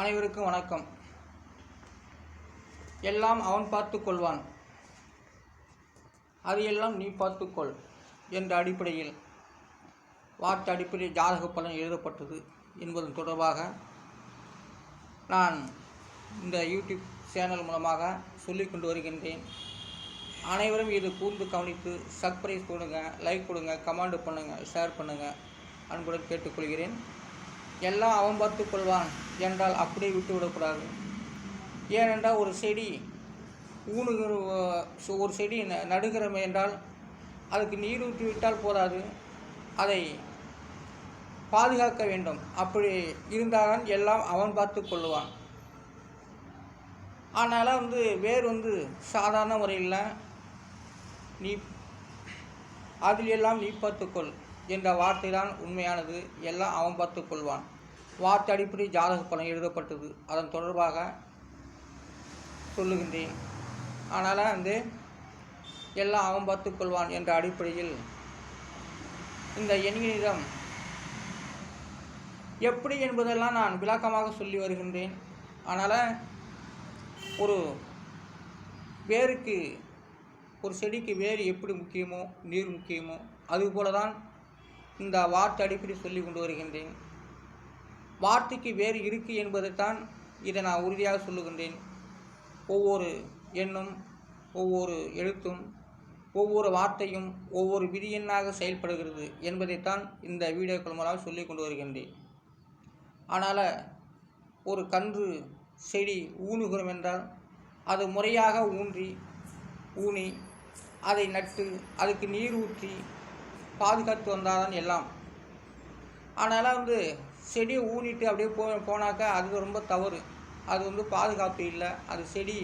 அனைவருக்கும் வணக்கம். எல்லாம் அவன் பார்த்து கொள்வான். அது எல்லாம் நீ பார்த்துக்கொள் என்ற அடிப்படையில் வார்த்தை அடிப்படையில் ஜாதக பலன் எழுதப்பட்டது என்பதன் தொடர்பாக நான் இந்த யூடியூப் சேனல் மூலமாக சொல்லிக் கொண்டு வருகின்றேன். அனைவரும் இது கூர்ந்து கவனித்து சர்ப்ரைஸ் கொடுங்க லைக் கொடுங்க கமெண்ட் பண்ணுங்கள் ஷேர் பண்ணுங்கள் அன்புடன் கேட்டுக்கொள்கிறேன். எல்லாம் அவன் பார்த்து கொள்வான் என்றால் அப்படியே விட்டு விடக்கூடாது ஏனென்றால் ஒரு செடி ஊனுகிற சு- ஒரு செடி ந- நடுகிறோம் என்றால் அதுக்கு நீர் ஊற்றி விட்டால் போதாது. அதை பாதுகாக்க வேண்டும். அப்படி இருந்தால்தான் எல்லாம் அவன் பார்த்து கொள்வான். ஆனால் வந்து வேர் வந்து சாதாரண முறையில் நீ அதில் எல்லாம் நீ பார்த்துக்கொள் என்ற வார்த்தை தான் உண்மையானது. எல்லாம் அவன் பார்த்து கொள்வான். வார்த்தை அடிப்படை ஜாதக பலன் எழுதப்பட்டது. அதன் தொடர்பாக சொல்லுகின்றேன். ஆனால் வந்து எல்லாம் அவன் பார்த்துக்கொள்வான் என்ற அடிப்படையில் இந்த எண்ணிடம் எப்படி என்பதெல்லாம் நான் விளக்கமாக சொல்லி வருகின்றேன். அதனால் ஒரு வேருக்கு ஒரு செடிக்கு வேர் எப்படி முக்கியமோ நீர் முக்கியமோ அதுபோல தான் இந்த வார்த்தை அடிப்படை சொல்லி கொண்டு வருகின்றேன். வார்த்தைக்கு வேறு இருக்கு என்பதைத்தான் இதை நான் உறுதியாக சொல்லுகின்றேன். ஒவ்வொரு எண்ணும் ஒவ்வொரு எழுத்தும் ஒவ்வொரு வார்த்தையும் ஒவ்வொரு விதியெண்ணாக செயல்படுகிறது என்பதைத்தான் இந்த வீடியோக்கள் மூலம் சொல்லி கொண்டு வருகின்றேன். ஆனால் ஒரு கன்று செடி ஊனுகிறோம் என்றால் அது முறையாக ஊன்றி ஊனி அதை நட்டு அதுக்கு நீர் ஊற்றி பாதுகாத்து வந்தால்தான் எல்லாம். அதனால் வந்து செடியை ஊனிட்டு அப்படியே போ போனாக்கா அது ரொம்ப தவறு. அது வந்து பாதுகாப்பு இல்லை. அது செடி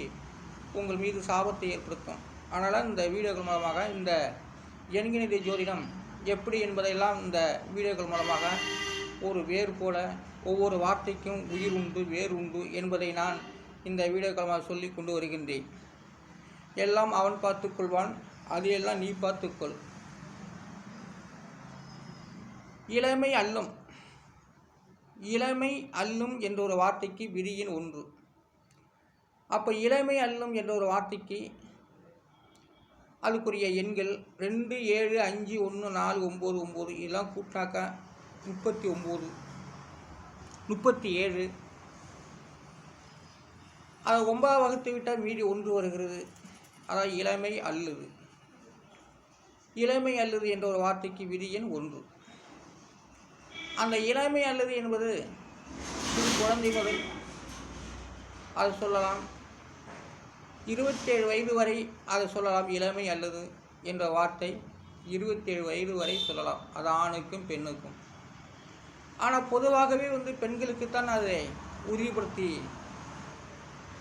உங்கள் மீது சாபத்தை ஏற்படுத்தும். அதனால் இந்த வீடியோக்கள் மூலமாக இந்த எண்கிணித ஜோதிடம் எப்படி என்பதையெல்லாம் இந்த வீடியோக்கள் மூலமாக ஒரு வேர் போல ஒவ்வொரு வார்த்தைக்கும் உயிர் உண்டு வேர் உண்டு என்பதை நான் இந்த வீடியோக்களமாக சொல்லி கொண்டு வருகின்றேன். எல்லாம் அவன் பார்த்துக்கொள்வான் அது எல்லாம் நீ பார்த்துக்கொள் இளமை அல்லும் இளமை அல்லும் என்ற ஒரு வார்த்தைக்கு விதியின் ஒன்று. அப்போ இளமை அல்லும் என்ற ஒரு வார்த்தைக்கு அதுக்குரிய எண்கள் ரெண்டு ஏழு அஞ்சு ஒன்று நாலு ஒம்பது ஒம்பது. இதெல்லாம் கூட்டாக்க முப்பத்தி ஒம்பது முப்பத்தி ஏழு அதை ஒன்பதாம் வகுத்து விட்டால் மீதி ஒன்று வருகிறது. அதாவது இளமை அல்லது இளமை அல்லது என்ற ஒரு வார்த்தைக்கு விதி எண் ஒன்று. அந்த இளமை அல்லது என்பது சிறு குழந்தை முதல் அது சொல்லலாம். இருபத்தேழு வயது வரை அதை சொல்லலாம். இளமை அல்லது என்ற வார்த்தை இருபத்தேழு வயது வரை சொல்லலாம். அது ஆணுக்கும் பெண்ணுக்கும். ஆனால் பொதுவாகவே வந்து பெண்களுக்குத்தான் அதை உறுதிப்படுத்தி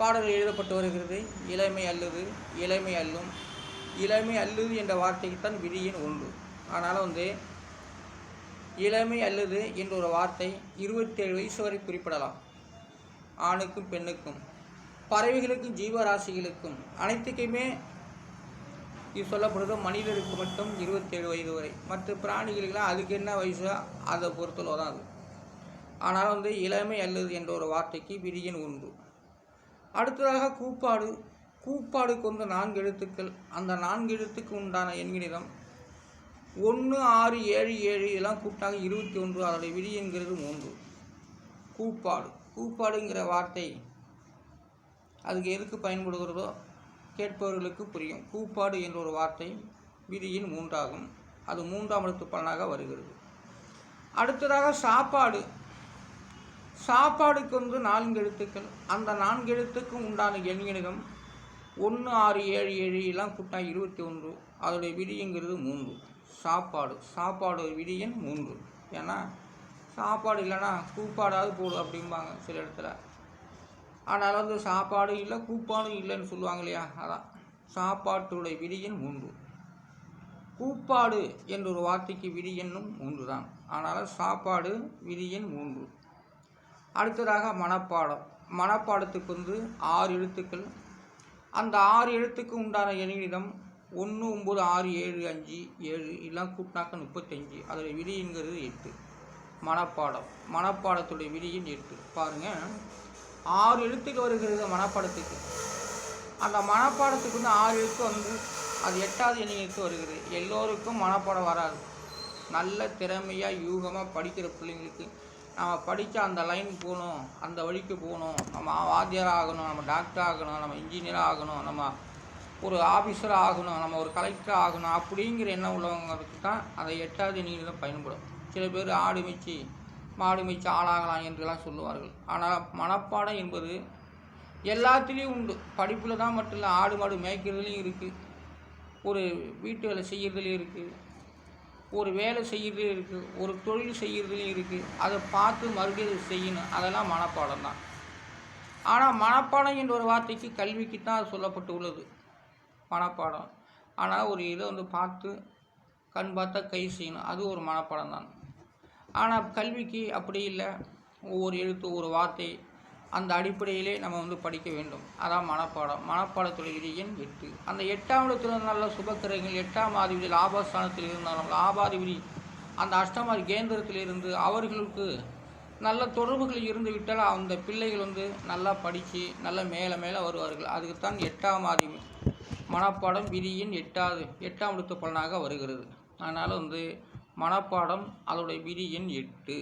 பாடல்கள் எழுதப்பட்டு வருகிறது. இளமை அல்லது இளமை அல்லும் இளமை அல்லது என்ற வார்த்தைக்குத்தான் விதியின் ஒன்று அதனால் வந்து இளமை அல்லது என்ற ஒரு வார்த்தை இருபத்தேழு வயசு வரை குறிப்பிடலாம். ஆணுக்கும் பெண்ணுக்கும் பறவைகளுக்கும் ஜீவராசிகளுக்கும் அனைத்துக்குமே இது சொல்லப்படுது மனிதருக்கு மட்டும் இருபத்தேழு வயது வரை. மற்ற பிராணிகளுக்கெல்லாம் அதுக்கு என்ன வயசோ அதை பொறுத்தளவு தான் அது. ஆனால் வந்து இளமை அல்லது என்ற ஒரு வார்த்தைக்கு விரியன் உண்டு. அடுத்ததாக கூப்பாடு. கூப்பாடுக்கு வந்து நான்கு எழுத்துக்கள். அந்த நான்கு எழுத்துக்கு உண்டான எண்கிணிதம் ஒன்று ஆறு ஏழு ஏழு இதெல்லாம் கூப்பிட்டாங்க. இருபத்தி ஒன்று அதோடைய விதி என்கிறது மூன்று. கூப்பாடு. கூப்பாடுங்கிற வார்த்தை அதுக்கு எதுக்கு பயன்படுகிறதோ கேட்பவர்களுக்கு புரியும். கூப்பாடு என்ற ஒரு வார்த்தை விதியின் மூன்றாகும். அது மூன்றாம் எழுத்து பலனாக வருகிறது. அடுத்ததாக சாப்பாடு. சாப்பாடுக்கு வந்து நான்கு எழுத்துக்கள். அந்த நான்கு எழுத்துக்கும் உண்டான எண்கணிதம் ஒன்று ஆறு ஏழு ஏழு எல்லாம் கூட்டினா இருபத்தி ஒன்று. அதோடைய விதிங்கிறது மூன்று. சாப்பாடு சாப்பாடு விதி எண் மூன்று. ஏன்னா சாப்பாடு இல்லைன்னா கூப்பாடாவது போடு அப்படிம்பாங்க சில இடத்துல. ஆனால் வந்து சாப்பாடு இல்லை கூப்பாடும் இல்லைன்னு சொல்லுவாங்க இல்லையா? அதான். சாப்பாட்டுடைய விதி எண் மூன்று. கூப்பாடு என்ற ஒரு வார்த்தைக்கு விதி எண்ணும் மூன்று தான் ஆனால் சாப்பாடு விதி எண் மூன்று. அடுத்ததாக மனப்பாடம். மனப்பாடத்துக்கு வந்து ஆறு எழுத்துக்கள். அந்த ஆறு எழுத்துக்கு உண்டான எண்ணிடம் ஒன்று ஒம்பது ஆறு ஏழு அஞ்சு ஏழு எல்லாம் கூட்டினாக்க முப்பத்தஞ்சு. அதோடைய விதிங்கிறது எட்டு. மனப்பாடம். மனப்பாடத்துடைய விதியின் எட்டு. பாருங்கள் ஆறு எழுத்துக்கு வருகிறது மனப்பாடத்துக்கு. அந்த மனப்பாடத்துக்கு வந்து ஆறு எழுத்து வந்து அது எட்டாவது எண்ணிக்கைக்கு வருகிறது. எல்லோருக்கும் மனப்பாடம் வராது. நல்ல திறமையாக யூகமாக படிக்கிற பிள்ளைங்களுக்கு நம்ம படித்தா அந்த லைன் போகணும். அந்த வழிக்கு போகணும். நம்ம வாத்தியார் ஆகணும். நம்ம டாக்டர் ஆகணும். நம்ம இன்ஜினியர் ஆகணும். நம்ம ஒரு ஆஃபீஸர் ஆகணும் நம்ம ஒரு கலெக்டர் ஆகணும் அப்படிங்கிற எண்ணம் உள்ளவங்களுக்கு தான் அந்த எட்டாவது நீர் தான் பயன்படும். சில பேர் ஆடு மிச்சி மாடு மிச்சி ஆளாகலாம் என்றெல்லாம் சொல்லுவார்கள். ஆனால் மனப்பாடம் என்பது எல்லாத்துலேயும் உண்டு. படிப்பில் தான் மட்டும் இல்லை ஆடு மாடு மேய்க்கிறதுலையும் இருக்குது ஒரு வீட்டு வேலை செய்கிறதுலையும் இருக்குது ஒரு வேலை செய்கிறதுலையும் இருக்குது ஒரு தொழில் செய்கிறதுலையும் இருக்குது அதை பார்த்து மறுபடியும் செய்யணும். அதெல்லாம் மனப்பாடம் தான். ஆனால் மனப்பாடம் என்ற ஒரு வார்த்தைக்கு கல்விக்கு தான் அது சொல்லப்பட்டு உள்ளது மனப்பாடம். ஆனால் ஒரு இதை வந்து பார்த்து கண் பார்த்தா கை செய்யணும். அது ஒரு மனப்பாடம் தான். ஆனால் கல்விக்கு அப்படி இல்லை. ஒவ்வொரு எழுத்து ஒரு வார்த்தை அந்த அடிப்படையிலே நம்ம வந்து படிக்க வேண்டும். அதான் மனப்பாடம். மனப்பாடத்துடைய விதி எண் எட்டு. அந்த எட்டாம் இடத்தில் நல்ல சுபக்கிரகங்கள் எட்டாம் ஆதிபதி லாபஸ்தானத்தில் இருந்தாலும் லாபாதிபதி அந்த அஷ்டமாதி கேந்திரத்தில் இருந்து அவர்களுக்கு நல்ல தொடர்புகள் இருந்து விட்டால் அந்த பிள்ளைகள் வந்து நல்லா படித்து நல்லா மேலே மேலே வருவார்கள். அதுக்குத்தான் எட்டாம் ஆதிபதி. மனப்பாடம் விதியின் எட்டாவது எட்டாம் எழுத்து பலனாக வருகிறது. அதனால் வந்து மனப்பாடம் அதோடைய விதி எண் எட்டு.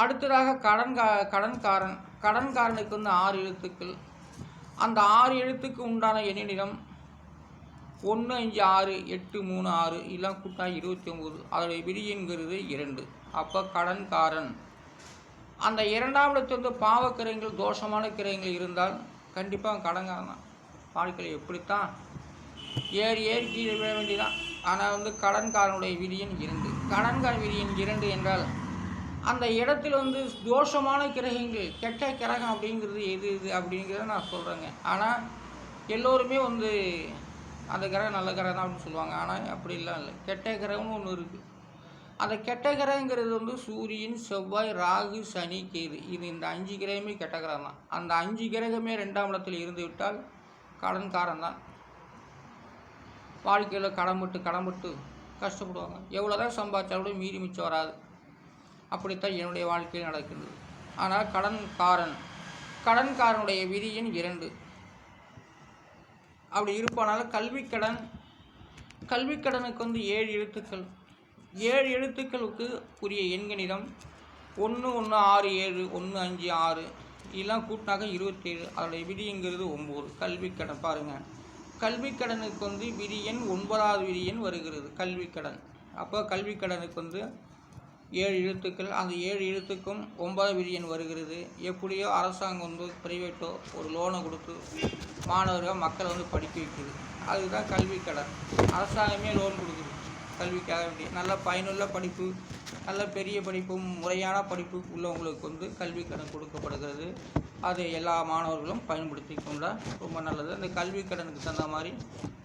அடுத்ததாக கடன் கா கடன்காரன் கடன்காரனுக்கு வந்து ஆறு எழுத்துக்கள். அந்த ஆறு எழுத்துக்கு உண்டான எண்ணிடம் ஒன்று அஞ்சு ஆறு எட்டு மூணு ஆறு எல்லாம் கூட்டா இருபத்தி ஒம்பது அதோடைய விதியென்கிறது இரண்டு. அப்போ கடன்காரன் அந்த இரண்டாம் இடத்து வந்து பாவக்கிரகங்கள் தோஷமான கிரகங்கள் இருந்தால் கண்டிப்பாக கடன்காரன் தான். வாழ்க்கையில் எப்படித்தான்? ஏறி ஏறி கீழே விழ வேண்டியதான் ஆனால் வந்து கடன்காரனுடைய விதியின் இரண்டு. கடன்காரன் விதியின் இரண்டு என்றால் அந்த இடத்துல வந்து தோஷமான கிரகங்கள் கெட்ட கிரகம் அப்படிங்கிறது எது இது அப்படிங்கிறத நான் சொல்கிறேங்க ஆனால் எல்லோருமே வந்து அந்த கிரகம் நல்ல கிரகம் தான் அப்படின்னு சொல்லுவாங்க. ஆனால் அப்படிலாம் இல்லை. கெட்ட கிரகம்னு ஒன்று இருக்குது அந்த கெட்ட கிரகங்கிறது வந்து சூரியன் செவ்வாய் ராகு சனி கேது. இது இந்த அஞ்சு கிரகமே கெட்ட கிரகம் தான். அந்த அஞ்சு கிரகமே ரெண்டாம் இடத்தில் இருந்து விட்டால் கடன்காரன் தான் வாழ்க்கையில் கடம்பட்டு கடம்பட்டு கஷ்டப்படுவாங்க. எவ்வளோ தான் சம்பாதிச்சாலும் மீறி மிச்சம் வராது. அப்படித்தான் என்னுடைய வாழ்க்கையில் நடக்கிறது ஆனால் கடன்காரன் கடன்காரனுடைய விதியின் இரண்டு. அப்படி இருப்பானால கல்விக்கடன் கல்விக்கடனுக்கு வந்து ஏழு எழுத்துக்கள். ஏழு எழுத்துக்களுக்கு உரிய எண்கணிதம் ஒன்று ஒன்று ஆறு ஏழு ஒன்று அஞ்சு ஆறு இதெல்லாம் கூட்டினாக்க இருபத்தேழு. அதோடைய விதிங்கிறது ஒம்பது. கல்விக்கடன். பாருங்கள் கல்விக்கடனுக்கு வந்து விதி எண் ஒன்பதாவது விதி எண் வருகிறது. கல்விக்கடன். அப்போ கல்விக்கடனுக்கு வந்து ஏழு எழுத்துக்கள். அந்த ஏழு எழுத்துக்கும் ஒன்பதாவது விதி எண் வருகிறது. எப்படியோ அரசாங்கம் வந்து ப்ரைவேட்டோ ஒரு லோனை கொடுத்து மாணவர்கள் மக்களை வந்து படிக்க வைக்குது. அதுதான் கல்விக்கடன். அரசாங்கமே லோன் கொடுக்குது. கல்விக்காக வேண்டிய நல்ல பயனுள்ள படிப்பு நல்ல பெரிய படிப்பும் முறையான படிப்பு உள்ளவங்களுக்கு வந்து கல்வி கடன் கொடுக்கப்படுகிறது. அதை எல்லா மாணவர்களும் பயன்படுத்தி கொண்டால் ரொம்ப நல்லது. அந்த கல்வி கடனுக்கு தகுந்த மாதிரி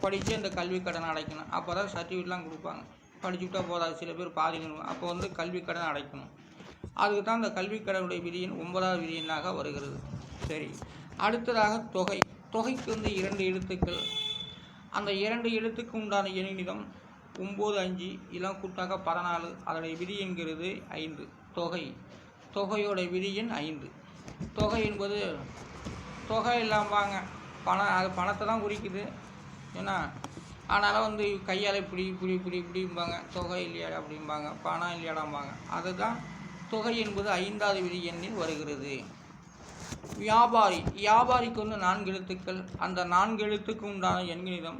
படித்து அந்த கல்வி கடனை அடைக்கணும். அப்போ தான் சர்டிஃபிகேட்லாம் கொடுப்பாங்க. படிச்சுட்டா போதாது. சில பேர் பாதி அப்போ வந்து கல்வி கடன் அடைக்கணும். அதுக்கு தான் அந்த கல்வி கடனுடைய விதியின் ஒன்பதாவது விதியினாக வருகிறது. சரி. அடுத்ததாக தொகை. தொகைக்கு வந்து இரண்டு எழுத்துக்கள். அந்த இரண்டு எழுத்துக்கு உண்டான எண்ணிடம் ஒம்பது அஞ்சு இதெல்லாம் கூட்டாக பதினாலு அதோடைய விதி என்கிறது ஐந்து. தொகை. தொகையோட விதி எண் ஐந்து. தொகை என்பது தொகை இல்லாமாங்க பணம் அது பணத்தை தான் குறிக்குது. ஏன்னா ஆனாலும் வந்து கையால் இப்படி இப்படி இப்படி இப்படிம்பாங்க தொகை இல்லையாடா அப்படிம்பாங்க. பணம் இல்லையாடாம்பாங்க. அதுதான் தொகை என்பது ஐந்தாவது விதி எண்ணில் வருகிறது. வியாபாரி. வியாபாரிக்கு வந்து நான்கு எழுத்துக்கள். அந்த நான்கு எழுத்துக்கு உண்டான எண்கணிதம்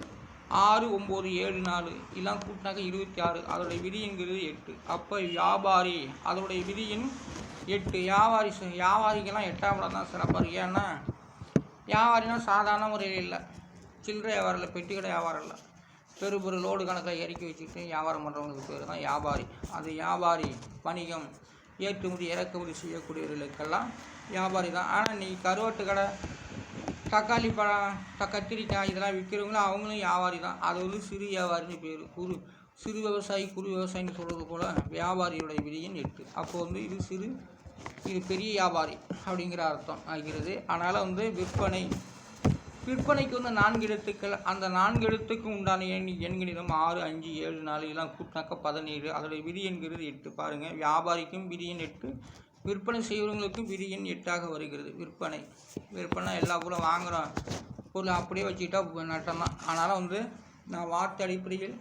ஆறு ஒம்பது ஏழு நாலு. இதெல்லாம் கூட்டினாக்க இருபத்தி ஆறு. அதோடைய விதிங்கிறது எட்டு. அப்போ வியாபாரி அதோடைய விதியின் எட்டு. வியாபாரி வியாபாரிக்கெல்லாம் எட்டாம் இடம் தான் சிறப்பாக இருக்குது ஏன்னா வியாபாரினா சாதாரண முறையில் இல்லை. சில்லறை வியாபாரம் இல்லை பெட்டி கடை வியாபாரம் இல்லை பெரு பெரு லோடு கணக்கில் இறக்கி வச்சுட்டு வியாபாரம் பண்ணுறவங்களுக்கு பேர் தான் வியாபாரி. அது வியாபாரி வணிகம் ஏற்றுமதி இறக்குமதி செய்யக்கூடியவர்களுக்கெல்லாம் வியாபாரி தான். ஆனால் நீ கருவாட்டு கடை தக்காளி பழம் த கத்திரிக்காய் இதெல்லாம் விற்கிறவங்களும் அவங்களும் வியாபாரி தான். அது வந்து சிறு வியாபாரின்னு பேர். குறு சிறு விவசாயி குறு விவசாயின்னு சொல்கிறது போல் வியாபாரியுடைய விதியின் எட்டு. அப்போ வந்து இது சிறு இது பெரிய வியாபாரி அப்படிங்கிற அர்த்தம் ஆகிறது. அதனால் வந்து விற்பனை விற்பனைக்கு வந்து நான்கு எழுத்துக்கள். அந்த நான்கு எழுத்துக்கு உண்டான எண் எண்கணிதம் ஆறு அஞ்சு ஏழு நாலு இதெல்லாம் கூட்டினாக்க பதினேழு. அதோடைய விதி என்கிறது எட்டு. பாருங்கள் வியாபாரிக்கும் விதி எண் எட்டு. விற்பனை செய்கிறவங்களுக்கு விதி எண் எட்டாக வருகிறது. விற்பனை. விற்பனை எல்லா பொருளும் வாங்குகிறோம் பொருள் அப்படியே வச்சுக்கிட்டா நட்டம். தான் அதனால் வந்து நான் வார்த்தை அடிப்படையில்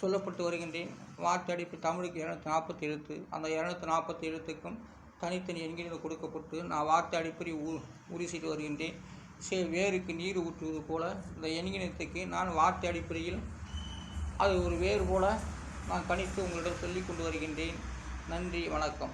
சொல்லப்பட்டு வருகின்றேன். வார்த்தை அடிப்பு தமிழுக்கு இரநூத்தி நாற்பத்தி எழுத்து. அந்த இரநூத்தி நாற்பத்தி எழுத்துக்கும் தனித்தனி எண்களில் கொடுக்கப்பட்டு நான் வார்த்தை அடிப்படை ஊ உரி செய்து வருகின்றேன். சே வேருக்கு நீர் ஊற்றுவது போல இந்த எண்கிணத்துக்கு நான் வார்த்தை அடிப்படையில் அது ஒரு வேறு போல நான் கணித்து உங்களிடம் சொல்லிக் கொண்டு வருகின்றேன். நன்றி. வணக்கம்.